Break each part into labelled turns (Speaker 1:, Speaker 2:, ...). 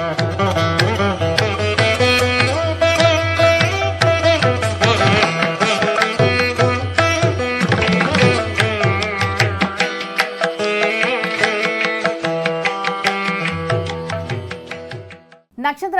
Speaker 1: Thank you.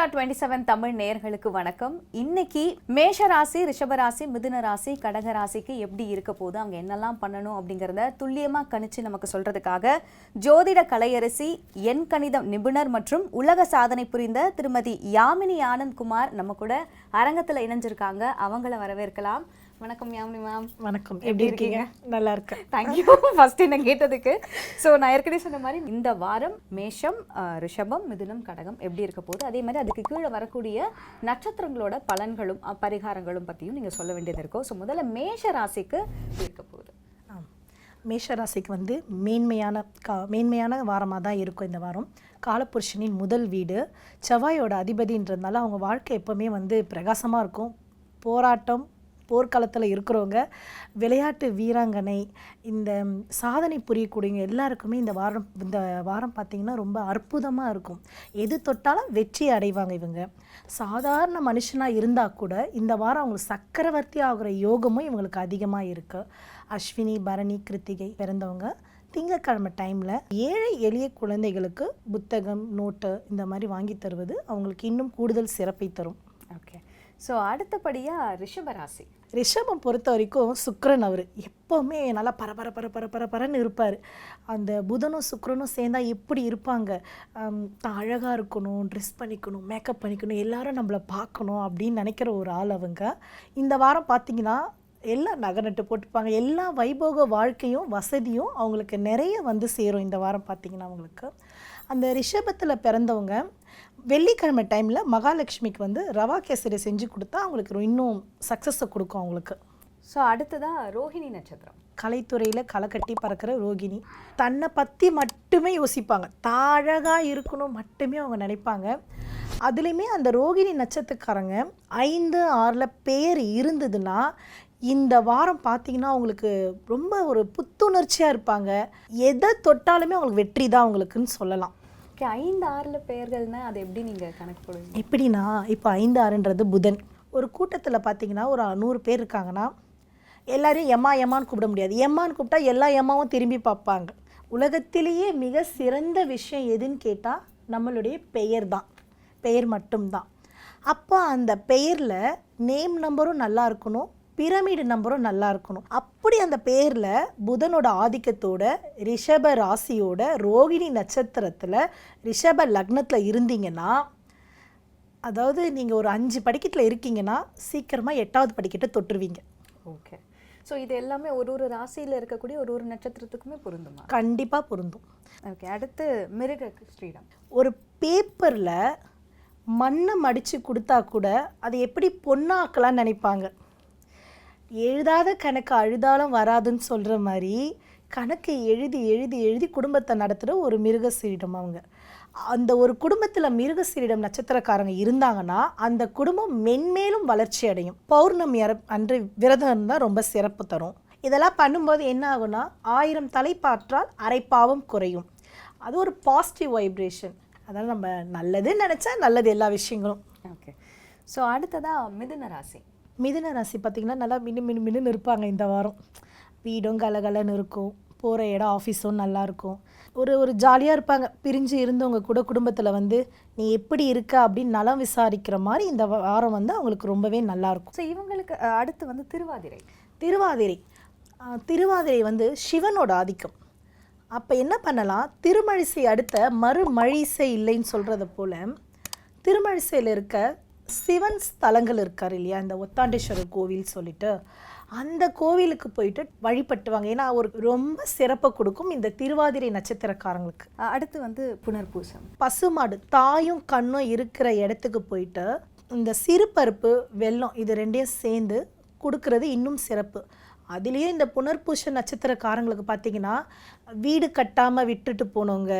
Speaker 1: Nakshatra twenty seven Tamil நேர்களுக்கு வணக்கம். இன்னைக்கு மேஷ ராசி ரிஷபராசி மிதுன ராசி கடக ராசிக்கு எப்படி இருக்க போது அவங்க என்னெல்லாம் பண்ணணும் அப்படிங்கிறத துல்லியமாக கணிச்சு நமக்கு சொல்றதுக்காக ஜோதிட கலையரசி எண் கணிதம் நிபுணர் மற்றும் உலக சாதனை புரிந்த திருமதி யாமினி ஆனந்த் குமார் நம்ம கூட அரங்கத்துல இணைஞ்சிருக்காங்க. அவங்கள வரவேற்கலாம். வணக்கம் யாமினி மேம்
Speaker 2: வணக்கம். எப்படி இருக்கீங்க? நல்லா இருக்கேன்.
Speaker 1: தேங்க்யூ ஃபர்ஸ்ட் என்ன கேட்டதுக்கு? ஸோ நான் ஏற்கனவே சொன்ன மாதிரி இந்த வாரம் மேஷம் ரிஷபம் மிதுனம் கடகம் எப்படி இருக்க போகுது? அதே மாதிரி அதுக்கு கீழே வரக்கூடிய நட்சத்திரங்களோட பலன்களும் பரிகாரங்களும் பற்றியும் நீங்கள் சொல்ல வேண்டியது இருக்கும். ஸோ முதல்ல மேஷ ராசிக்கு இருக்க போகுது.
Speaker 2: மேஷராசிக்கு வந்து மேன்மையான கா மேன்மையான வாரமாக தான் இருக்கும் இந்த வாரம். காலபுருஷனின் முதல் வீடு. செவ்வாயோட அதிபதின்றதுனால அவங்க வாழ்க்கை எப்போவுமே வந்து பிரகாசமாக இருக்கும். போராட்டம் போர்க்களத்தில் இருக்கிறவங்க விளையாட்டு வீராங்கனை இந்த சாதனை புரியக்கூடியவங்க எல்லாருக்குமே இந்த வாரம் இந்த வாரம் பார்த்திங்கன்னா ரொம்ப அற்புதமாக இருக்கும். எது தொட்டாலும் வெற்றி அடைவாங்க இவங்க. சாதாரண மனுஷனாக இருந்தால் கூட இந்த வாரம் அவங்களுக்கு சக்கரவர்த்தி ஆகிற யோகமும் இவங்களுக்கு அதிகமாக இருக்குது அஸ்வினி பரணி கிருத்திகை பிறந்தவங்க திங்கக்கிழமை டைமில் ஏழை எளிய குழந்தைகளுக்கு புத்தகம் நோட்டு இந்த மாதிரி வாங்கி தருவது அவங்களுக்கு இன்னும் கூடுதல் சிறப்பை தரும்.
Speaker 1: ஓகே ஸோ அடுத்தபடியாக ரிஷபராசி
Speaker 2: ரிஷபம் பொறுத்த வரைக்கும் சுக்ரன் அவர். எப்போவுமே நல்லா பரபர பர பர பரன்னு இருப்பார். அந்த புதனும் சுக்ரனும் சேர்ந்தால் எப்படி இருப்பாங்க? தான் அழகாக இருக்கணும் ட்ரெஸ் பண்ணிக்கணும் மேக்கப் பண்ணிக்கணும் எல்லாரும் நம்மளை பார்க்கணும் அப்படின்னு நினைக்கிற ஒரு ஆள் அவங்க. இந்த வாரம் பார்த்தீங்கன்னா எல்லாம் நகை நட்டு போட்டுப்பாங்க. எல்லா வைபோக வாழ்க்கையும் வசதியும் அவங்களுக்கு நிறைய வந்து சேரும் இந்த வாரம் பார்த்திங்கன்னா அவங்களுக்கு அந்த ரிஷபத்தில் பிறந்தவங்க வெள்ளிக்கிழமை டைமில் மகாலட்சுமிக்கு வந்து ரவா கேசரி செஞ்சு கொடுத்தா அவங்களுக்கு இன்னும் சக்ஸஸை கொடுக்கும் அவங்களுக்கு.
Speaker 1: ஸோ அடுத்ததாக ரோஹிணி நட்சத்திரம்.
Speaker 2: கலைத்துறையில் களை கட்டி பறக்கிற ரோகிணி தன்னை பற்றி மட்டுமே யோசிப்பாங்க. தான் அழகாக இருக்கணும் மட்டுமே அவங்க நினைப்பாங்க. அதுலேயுமே அந்த ரோகிணி நட்சத்திரக்காரங்க ஐந்து ஆறில் பேர் இருந்ததுன்னா இந்த வாரம் பார்த்தீங்கன்னா அவங்களுக்கு ரொம்ப ஒரு புத்துணர்ச்சியாக இருப்பாங்க. எதை தொட்டாலுமே அவங்களுக்கு வெற்றி தான் அவங்களுக்குன்னு சொல்லலாம்.
Speaker 1: ஓகே ஐந்து ஆறில் பெயர்கள்னால் அது எப்படி நீங்கள் கணக்கு போடுவீங்க?
Speaker 2: எப்படின்னா இப்போ ஐந்து ஆறுன்றது புதன். ஒரு கூட்டத்தில் பார்த்தீங்கன்னா ஒரு நூறு பேர் இருக்காங்கன்னா எல்லாரையும் எம்மா எம்மான்னு கூப்பிட முடியாது. எம்மான்னு கூப்பிட்டா எல்லா எம்மாவும் திரும்பி பார்ப்பாங்க. உலகத்திலேயே மிக சிறந்த விஷயம் எதுன்னு கேட்டால் நம்மளுடைய பெயர் தான். பெயர் மட்டும்தான். அப்போ அந்த பெயரில் நேம் நம்பரும் நல்லா இருக்கணும் பிரமிடு நம்பரும் நல்லா இருக்கணும் அப்படி அந்த பேரில் புதனோட ஆதிக்கத்தோட ரிஷப ராசியோட ரோகிணி நட்சத்திரத்தில் ரிஷப லக்னத்தில் இருந்தீங்கன்னா அதாவது நீங்கள் ஒரு அஞ்சு படிக்கட்டில் இருக்கீங்கன்னா சீக்கிரமாக எட்டாவது படிக்கட்டை தொட்டுருவீங்க.
Speaker 1: ஓகே. ஸோ இது எல்லாமே ஒரு ஒரு ராசியில் இருக்கக்கூடிய ஒரு ஒரு நட்சத்திரத்துக்குமே பொருந்துமா?
Speaker 2: கண்டிப்பாக பொருந்தும்.
Speaker 1: ஓகே அடுத்து மிருக ஸ்ரீடம்
Speaker 2: ஒரு பேப்பரில் மண்ணை மடித்து கொடுத்தா கூட அதை எப்படி பொண்ணாக்கலாம்னு நினைப்பாங்க. எழுதாத கணக்கு அழுதாலும் வராதுன்னு சொல்கிற மாதிரி கணக்கை எழுதி எழுதி எழுதி குடும்பத்தை நடத்துகிற ஒரு மிருகசீரிடம் அவங்க. அந்த ஒரு குடும்பத்தில் மிருகசீரிடம் நட்சத்திரக்காரங்க இருந்தாங்கன்னா அந்த குடும்பம் மென்மேலும் வளர்ச்சி அடையும். பௌர்ணமி அன்று விரதம் இருந்தால் ரொம்ப சிறப்பு தரும். இதெல்லாம் பண்ணும்போது என்ன ஆகும்னா ஆயிரம் தலைப்பாற்றால் அரைப்பாவம் குறையும். அது ஒரு பாசிட்டிவ் வைப்ரேஷன் அதாவது நம்ம நல்லது நினச்சா நல்லது எல்லா விஷயங்களும்.
Speaker 1: ஓகே ஸோ அடுத்ததாக மிதுன ராசி.
Speaker 2: மிதுன ராசி பார்த்திங்கன்னா நல்லா மினு மினு மினுன்னு இருப்பாங்க இந்த வாரம். வீடும் கலகலன்னு இருக்கும். போகிற இடம் ஆஃபீஸும் நல்லா இருக்கும். ஒரு ஒரு ஜாலியாக இருப்பாங்க. பிரிஞ்சு இருந்தவங்க கூட குடும்பத்தில் வந்து நீ எப்படி இருக்க? அப்படின்னு நலம் விசாரிக்கிற மாதிரி இந்த வாரம் வந்து அவங்களுக்கு ரொம்பவே நல்லா இருக்கும்.
Speaker 1: ஸோ இவங்களுக்கு அடுத்து வந்து திருவாதிரை.
Speaker 2: திருவாதிரை. திருவாதிரை வந்து சிவனோட ஆதிக்கம். அப்போ என்ன பண்ணலாம்? திருமழிசை அடுத்த மறுமழிசை இல்லைன்னு சொல்கிறத போல திருமழிசையில் இருக்க சிவன் ஸ்தலங்கள் இருக்கார் இல்லையா? இந்த ஒத்தாண்டேஸ்வரர் கோவில் சொல்லிட்டு. அந்த கோவிலுக்கு போயிட்டு வழிபட்டுவாங்க. ஏன்னா ஒரு ரொம்ப சிறப்பை கொடுக்கும் இந்த திருவாதிரை நட்சத்திரக்காரங்களுக்கு.
Speaker 1: அடுத்து வந்து புனர்பூசம்.
Speaker 2: பசுமாடு தாயும் கண்ணும் இருக்கிற இடத்துக்கு போயிட்டு இந்த சிறுபருப்பு வெல்லம் இது ரெண்டையும் சேர்ந்து கொடுக்கறது இன்னும் சிறப்பு. அதுலேயும் இந்த புனர்பூச நட்சத்திரக்காரங்களுக்கு பார்த்தீங்கன்னா வீடு கட்டாமல் விட்டுட்டு போனவங்க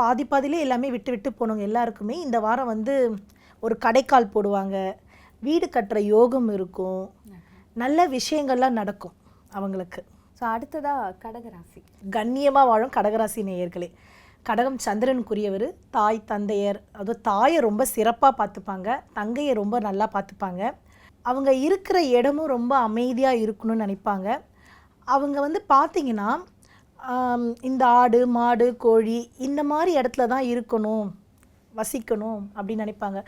Speaker 2: பாதி பாதியிலே எல்லாமே விட்டு விட்டு போனவங்க எல்லாருக்குமே இந்த வாரம் வந்து ஒரு கடைக்கால் போடுவாங்க. வீடு கட்டுற யோகம் இருக்கும். நல்ல விஷயங்கள்லாம் நடக்கும் அவங்களுக்கு.
Speaker 1: ஸோ அடுத்ததா கடகராசி.
Speaker 2: கண்ணியமாக வாழும் கடகராசி நேயர்களே. கடகம் சந்திரனுக்குரியவர் தாய் தந்தையர் அதாவது தாயை ரொம்ப சிறப்பாக பார்த்துப்பாங்க. தங்கையை ரொம்ப நல்லா பார்த்துப்பாங்க. அவங்க இருக்கிற இடமும் ரொம்ப அமைதியாக இருக்கணும்னு நினைப்பாங்க. அவங்க வந்து பார்த்தீங்கன்னா இந்த ஆடு மாடு கோழி இந்த மாதிரி இடத்துல தான் இருக்கணும். வசிக்கணும் அப்படின்னு நினைப்பாங்க.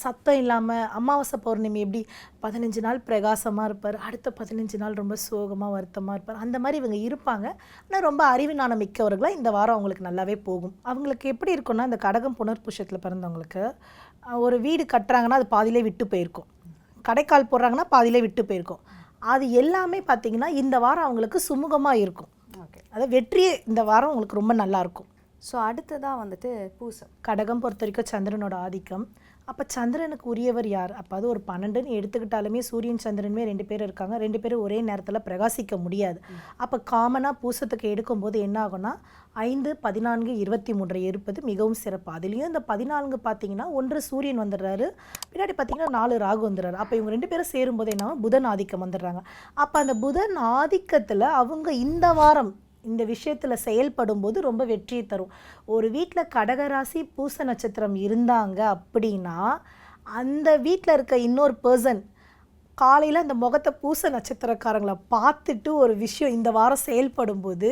Speaker 2: சத்தம் இல்லாமல் அமாவாசை பௌர்ணமி எப்படி? பதினஞ்சு நாள் பிரகாசமாக இருப்பார். அடுத்த பதினஞ்சு நாள் ரொம்ப சோகமாக வருத்தமாக இருப்பார். அந்த மாதிரி இவங்க இருப்பாங்க. ஆனால் ரொம்ப அறிவினான மிக்கவர்களாக இந்த வாரம் அவங்களுக்கு நல்லாவே போகும். அவங்களுக்கு எப்படி இருக்கும்னா இந்த கடகம் புனர்புஷத்தில் பிறந்தவங்களுக்கு ஒரு வீடு கட்டுறாங்கன்னா அது பாதியிலே விட்டு போயிருக்கும். கடைக்கால் போடுறாங்கன்னா பாதியிலே விட்டு போயிருக்கும். அது எல்லாமே பார்த்தீங்கன்னா இந்த வாரம் அவங்களுக்கு சுமூகமாக இருக்கும்.
Speaker 1: ஓகே.
Speaker 2: அதாவது வெற்றியே இந்த வாரம் உங்களுக்கு ரொம்ப நல்லா இருக்கும்.
Speaker 1: ஸோ அடுத்ததாக வந்துட்டு பூசம்.
Speaker 2: கடகம் பொறுத்த வரைக்கும் சந்திரனோட ஆதிக்கம். அப்போ சந்திரனுக்கு உரியவர் யார்? அப்போ அது ஒரு பன்னெண்டுன்னு எடுத்துக்கிட்டாலுமே சூரியன் சந்திரனுமே ரெண்டு பேர் இருக்காங்க. ரெண்டு பேரும் ஒரே நேரத்தில் பிரகாசிக்க முடியாது. அப்போ காமனாக பூசத்துக்கு எடுக்கும்போது என்ன ஆகும்னா ஐந்து பதினான்கு இருபத்தி மூன்றை இருப்பது மிகவும் சிறப்பு. அதுலேயும் இந்த பதினான்கு பார்த்தீங்கன்னா ஒன்று சூரியன் வந்துடுறாரு. பின்னாடி பார்த்தீங்கன்னா நாலு ராகு வந்துடுறாரு. அப்போ இவங்க ரெண்டு பேரும் சேரும்போது என்ன? புதன் ஆதிக்கம் வந்துடுறாங்க. அப்போ அந்த புதன் ஆதிக்கத்தில் அவங்க இந்த வாரம் இந்த விஷயத்தில் செயல்படும் போது ரொம்ப வெற்றியை தரும். ஒரு வீட்டில் கடகராசி பூச நட்சத்திரம் இருந்தாங்க அப்படின்னா அந்த வீட்டில் இருக்க இன்னொரு பர்சன் காலையில் அந்த முகத்தை பூச நட்சத்திரக்காரங்களை பார்த்துட்டு ஒரு விஷயம் இந்த வாரம் செயல்படும் போது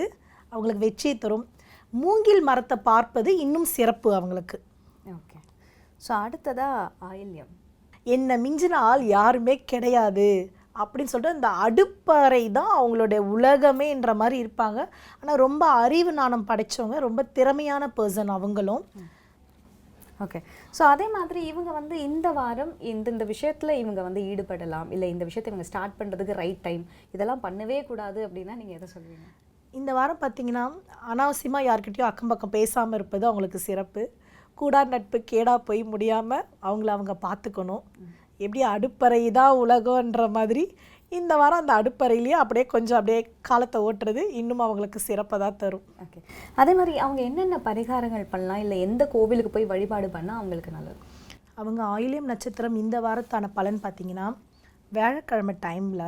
Speaker 2: அவங்களுக்கு வெற்றியை தரும். மூங்கில் மரத்தை பார்ப்பது இன்னும் சிறப்பு அவங்களுக்கு.
Speaker 1: ஓகே. ஸோ அடுத்ததாக ஆயில்யம்.
Speaker 2: என்னை மிஞ்சின ஆள் யாருமே கிடையாது. அப்படின்னு சொல்லிட்டு இந்த அடுப்பறை தான் அவங்களுடைய உலகமேன்ற மாதிரி இருப்பாங்க. ஆனால் ரொம்ப அறிவு நாணம் படைச்சவங்க ரொம்ப திறமையான பர்சன் அவங்களும்.
Speaker 1: ஓகே ஸோ அதே மாதிரி இவங்க வந்து இந்த வாரம் இந்த இந்த விஷயத்தில் இவங்க வந்து ஈடுபடலாம். இல்லை இந்த விஷயத்தை இவங்க ஸ்டார்ட் பண்ணுறதுக்கு ரைட் டைம் இதெல்லாம் பண்ணவே கூடாது அப்படின்னா நீங்கள் எதை சொல்வீங்க?
Speaker 2: இந்த வாரம் பார்த்தீங்கன்னா அனாவசியமாக யார்கிட்டயும் அக்கம் பக்கம் பேசாமல் இருப்பது அவங்களுக்கு சிறப்பு. கூடா நட்பு கேடா போய் முடியாமல் அவங்கள அவங்க பார்த்துக்கணும் எப்படி அடுப்பறை தான் உலகன்ற மாதிரி இந்த வாரம் அந்த அடுப்பறையிலேயே அப்படியே கொஞ்சம் அப்படியே காலத்தை ஓட்டுறது இன்னும் அவங்களுக்கு சிறப்பை தான் தரும்.
Speaker 1: ஓகே. அதே மாதிரி அவங்க என்னென்ன பரிகாரங்கள் பண்ணலாம்? இல்லை எந்த கோவிலுக்கு போய் வழிபாடு பண்ணால் அவங்களுக்கு நல்லது?
Speaker 2: அவங்க ஆயிலியம் நட்சத்திரம் இந்த வாரத்தான பலன் பார்த்தீங்கன்னா வியாழக்கிழமை டைமில்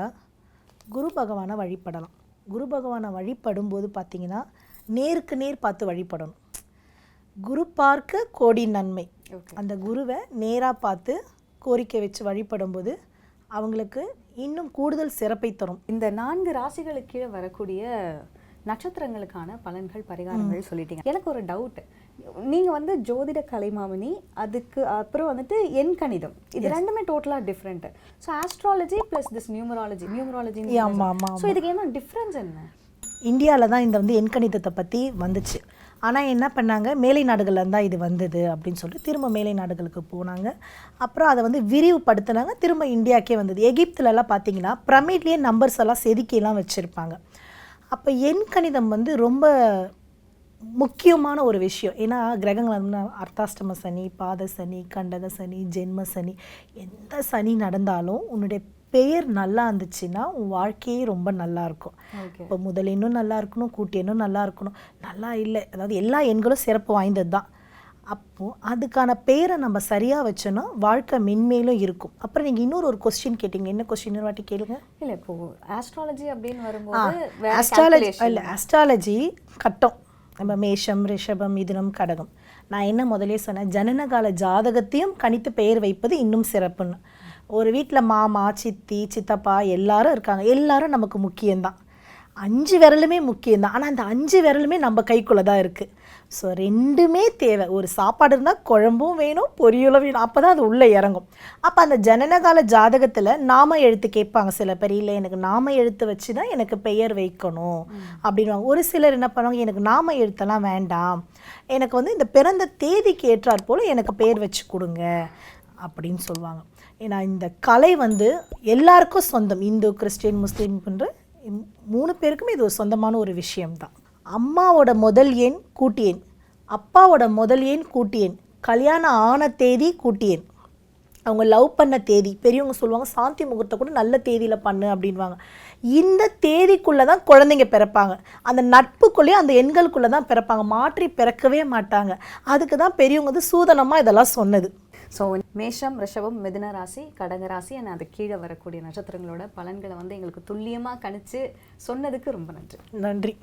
Speaker 2: குரு பகவானை வழிபடலாம். குரு பகவானை வழிபடும்போது பார்த்தீங்கன்னா நேருக்கு நேர் பார்த்து வழிபடணும். குரு பார்க்க கோடி நன்மை. அந்த குருவை நேராக பார்த்து கோரிக்கை வச்சு வழிபடும்போது அவங்களுக்கு இன்னும் கூடுதல் சிறப்பை தரும்.
Speaker 1: இந்த நான்கு ராசிகளுக்கு கீழே வரக்கூடிய நட்சத்திரங்களுக்கான பலன்கள் பரிகாரங்கள் சொல்லிட்டீங்க. எனக்கு ஒரு டவுட் நீங்க வந்து ஜோதிட கலைமாமணி அதுக்கு அப்புறம் வந்துட்டு எண் கணிதம். இது ரெண்டுமே டோட்டலா different so astrology plus this numerology numerology so இதுக்கு என்ன டிஃப்ரென்ஸ் என்ன?
Speaker 2: இந்தியாவில் தான் இந்த வந்து எண்கணிதத்தை பற்றி வந்துச்சு. ஆனால் என்ன பண்ணாங்க? மேலை நாடுகளில் தான் இது வந்தது அப்படின்னு சொல்லிட்டு திரும்ப மேலை நாடுகளுக்கு போனாங்க. அப்புறம் அதை வந்து விரிவுபடுத்தினாங்க. திரும்ப இந்தியாக்கே வந்தது. எகிப்துலலாம் பார்த்தீங்கன்னா பிரமிட்லேயே நம்பர்ஸ் எல்லாம் செதுக்கியெல்லாம் வச்சுருப்பாங்க. அப்போ எண்கணிதம் வந்து ரொம்ப முக்கியமான ஒரு விஷயம். ஏன்னா கிரகங்கள் வந்து அர்த்தாஷ்டம சனி பாத சனி கண்டக சனி ஜென்ம சனி எந்த சனி நடந்தாலும் உன்னுடைய பெயர் நல்லா இருந்துச்சுன்னா உன் வாழ்க்கையே ரொம்ப நல்லா இருக்கும். இப்போ முதல் நல்லா இருக்கணும் கூட்டு நல்லா இருக்கணும். நல்லா இல்லை. அதாவது எல்லா எண்களும் சிறப்பு வாய்ந்தது தான். அப்போது அதுக்கான பெயரை நம்ம சரியாக வச்சோன்னா வாழ்க்கை மென்மேலும் இருக்கும். அப்புறம் நீங்கள் இன்னொரு ஒரு கொஸ்டின் கேட்டிங்க. என்ன கொஸ்டின் வாட்டி கேளுங்க.
Speaker 1: இல்ல இப்போ ஆஸ்ட்ராலஜி அப்படின்னு வரும்போது வேற
Speaker 2: ஆஸ்ட்ராலஜி. இல்லை ஆஸ்ட்ராலஜி கட்டம். நம்ம மேஷம் ரிஷபம் மிதுனம் கடகம். நான் என்ன முதலே சொன்னேன்? ஜனனகால ஜாதகத்தையும் கணித்து பெயர் வைப்பது இன்னும் சிறப்புன்னு. ஒரு வீட்டில் மாமா சித்தி சித்தப்பா எல்லாரும் இருக்காங்க. எல்லாரும் நமக்கு முக்கியம்தான். அஞ்சு விரலுமே முக்கியம்தான். ஆனால் அந்த அஞ்சு விரலுமே நம்ம கைக்குள்ளே தான் இருக்குது ஸோ ரெண்டுமே தேவை. ஒரு சாப்பாடு இருந்தால் குழம்பும் வேணும் பொரியலும் வேணும். அப்போ தான் அது உள்ளே இறங்கும். அப்போ அந்த ஜனனகால ஜாதகத்தில் நாம எழுத்து கேட்பாங்க. சில பேர் இல்லை எனக்கு நாம எழுத்து வச்சு தான் எனக்கு பெயர் வைக்கணும். அப்படின்வாங்க ஒரு சிலர் என்ன பண்ணுவாங்க எனக்கு நாம எழுத்தெல்லாம் வேண்டாம். எனக்கு வந்து இந்த பிறந்த தேதிக்கு ஏற்றாற் போல் எனக்கு பெயர் வச்சு கொடுங்க. அப்படின்னு சொல்லுவாங்க. ஏன்னா இந்த கலை வந்து எல்லாருக்கும் சொந்தம். இந்து கிறிஸ்டின் முஸ்லீம்ன்ற மூணு பேருக்குமே இது ஒரு சொந்தமான ஒரு விஷயம்தான். அம்மாவோட முதல் எண் கூட்டியன். எண் அப்பாவோட முதல் எண் கூட்டியன். எண் கல்யாணம் ஆன தேதி கூட்டியன். எண் அவங்க லவ் பண்ண தேதி. பெரியவங்க சொல்லுவாங்க சாந்தி முகூர்த்தம் கூட நல்ல தேதியில் பண்ணு அப்படின்வாங்க இந்த தேதிக்குள்ளே தான் குழந்தைங்க பிறப்பாங்க. அந்த நட்புக்குள்ளேயே அந்த எண்களுக்குள்ளே தான் பிறப்பாங்க. மாற்றி பிறக்கவே மாட்டாங்க. அதுக்கு தான் பெரியவங்க வந்து சூதனமாக இதெல்லாம் சொன்னது.
Speaker 1: ஸோ மேஷம் ரிஷபம் மிதுன ராசி கடக ராசி and அது கீழே வரக்கூடிய நட்சத்திரங்களோட பலன்களை வந்து எங்களுக்கு துல்லியமாக கணிச்சு சொன்னதுக்கு ரொம்ப நன்றி.
Speaker 2: நன்றி.